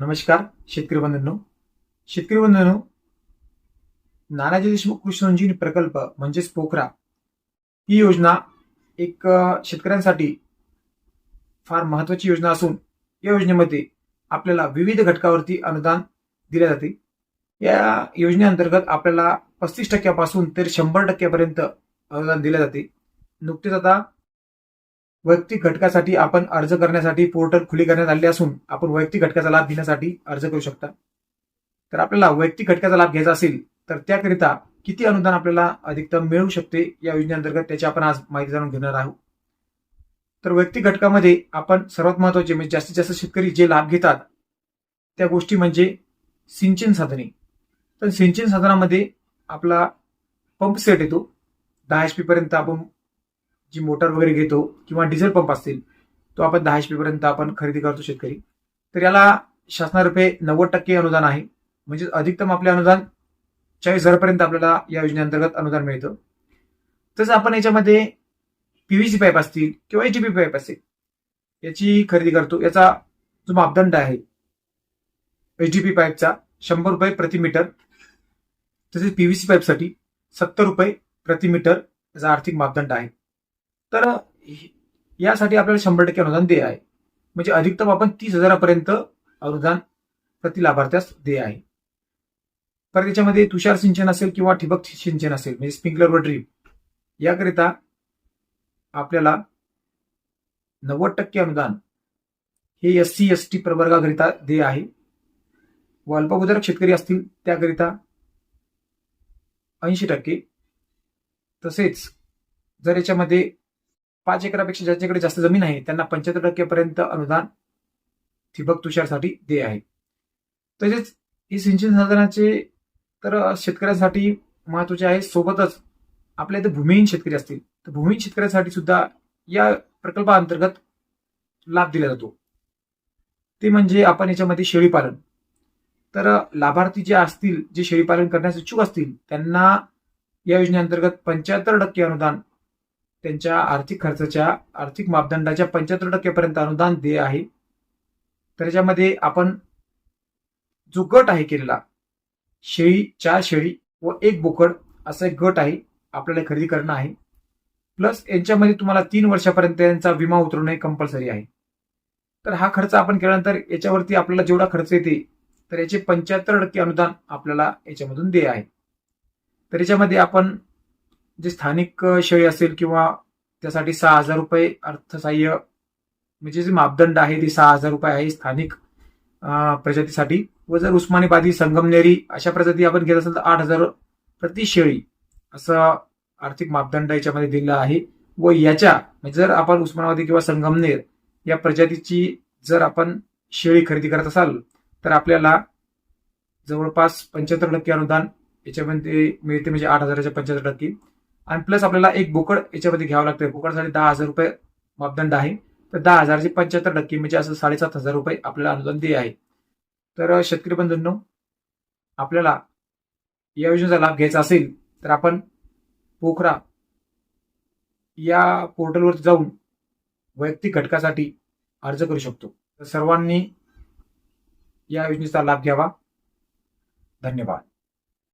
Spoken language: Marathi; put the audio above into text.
नमस्कार शेतकरी बंधूंनो. शेतकरी बंधूंनो नानाजी देशमुख कृषी संजीवनी प्रकल्प म्हणजेच पोखरा ही योजना एक शेतकऱ्यांसाठी फार महत्वाची योजना असून या योजनेमध्ये आपल्याला विविध घटकावरती अनुदान दिले जाते. या योजनेअंतर्गत आपल्याला पस्तीस टक्क्यापासून तर शंभर टक्क्यापर्यंत अनुदान दिले जाते. नुकतेच आता वैयक्तिक घटकासाठी आपण अर्ज करण्यासाठी पोर्टल खुली करण्यात आले असून आपण वैयक्तिक घटकाचा लाभ घेण्यासाठी अर्ज करू शकता. तर आपल्याला वैयक्तिक घटकाचा लाभ घ्यायचा असेल तर त्याकरिता किती अनुदान आपल्याला अधिकतम मिळू शकते या योजनेअंतर्गत त्याची आपण आज माहिती जाणून घेणार आहोत. तर वैयक्तिक घटकामध्ये आपण सर्वात महत्त्वाचे म्हणजे जास्तीत जास्त शेतकरी जे लाभ घेतात त्या गोष्टी म्हणजे सिंचन साधने. तर सिंचन साधनामध्ये आपला पंप सेट येतो. दहा एच पी पर्यंत आपण जी मोटर वगैरे घेतो किंवा डिझेल पंप असतील तो आपण दहा एच पर्यंत आपण खरेदी करतो शेतकरी. तर याला शासनातर्फे नव्वद टक्के अनुदान आहे. म्हणजे अधिकतम आपले अनुदान चाळीस हजारपर्यंत आपल्याला या योजनेअंतर्गत अनुदान मिळतं. तसं आपण याच्यामध्ये पीव्हीसी पाईप असतील किंवा एच पी पाईप असतील याची खरेदी करतो. याचा जो मापदंड आहे एच डी पी पाईपचा शंभर रुपये प्रति मीटर तसेच पीव्हीसी पाईपसाठी सत्तर रुपये प्रति मीटर याचा आर्थिक मापदंड आहे. तर यासाठी आपल्याला शंभर टक्के अनुदान देय आहे. म्हणजे अधिकतम आपण तीस हजारापर्यंत अनुदान प्रति लाभार्थ्यास दे आहे. परत त्याच्यामध्ये तुषार सिंचन असेल किंवा ठिबक सिंचन असेल म्हणजे स्प्रिंकलर व ड्रीप याकरिता आपल्याला नव्वद टक्के अनुदान हे एस सी एस टी प्रवर्गाकरिता देय आहे. व अल्पभूधारक शेतकरी असतील त्याकरिता ऐंशी टक्के. तसेच जर याच्यामध्ये पाच एकरापेक्षा ज्याच्याकडे जास्त जमीन आहे त्यांना पंच्याहत्तर टक्केपर्यंत अनुदान ठिबक तुषारसाठी दे आहे. तसेच ही सिंचन साधनाचे तर शेतकऱ्यांसाठी महत्त्वाचे आहे. सोबतच आपल्या इथे भूमिहीन शेतकरी असतील तर भूमिहीन शेतकऱ्यांसाठी सुद्धा या प्रकल्पाअंतर्गत लाभ दिला जातो. ते म्हणजे आपण याच्यामध्ये शेळीपालन तर लाभार्थी जे असतील जे शेळीपालन करण्यास इच्छुक असतील त्यांना या योजनेअंतर्गत पंच्याहत्तर टक्के अनुदान त्यांच्या आर्थिक खर्चाच्या आर्थिक मापदंडाच्या पंच्याहत्तर टक्केपर्यंत अनुदान दे आहे. तर याच्यामध्ये आपण जो गट आहे केलेला शेळी चार शेळी व एक बोकड असा एक गट आहे आपल्याला खरेदी करणं आहे. प्लस यांच्यामध्ये तुम्हाला तीन वर्षापर्यंत यांचा विमा उतरवणे कंपल्सरी आहे. तर हा खर्च आपण केल्यानंतर याच्यावरती आपल्याला जेवढा खर्च येते तर याचे पंच्याहत्तर टक्के अनुदान आपल्याला याच्यामधून दे आहे. तर याच्यामध्ये आपण जे स्थानिक शेळी असेल किंवा त्यासाठी सहा हजार रुपये अर्थसहाय्य म्हणजे जे मापदंड आहे ते सहा हजार रुपये आहे स्थानिक प्रजातीसाठी. व जर उस्मानीबादी संगमनेरी अशा प्रजाती आपण घेत असेल तर आठ हजार प्रति शेळी असं आर्थिक मापदंड याच्यामध्ये दिलेला आहे. व याच्या म्हणजे जर आपण उस्मानाबादी किंवा संगमनेर या प्रजातीची जर आपण शेळी खरेदी करत असाल तर आपल्याला जवळपास पंच्याहत्तर टक्के अनुदान याच्यामध्ये मिळते म्हणजे आठ हजाराच्या पंच्याहत्तर टक्के. आणि प्लस आपल्याला एक बोकड याच्यामध्ये घ्यावं लागतं बोकडसाठी दहा हजार रुपये मापदंड आहे. तर दहा हजारचे पंच्याहत्तर टक्के म्हणजे असं साडेसात हजार रुपये आपल्याला अनुदान दे आहे. तर शेतकरी बंधूंनो आपल्याला या योजनेचा लाभ घ्यायचा असेल तर आपण पोखरा या पोर्टलवर जाऊन वैयक्तिक घटकासाठी अर्ज करू शकतो. तर सर्वांनी या योजनेचा लाभ घ्यावा. धन्यवाद.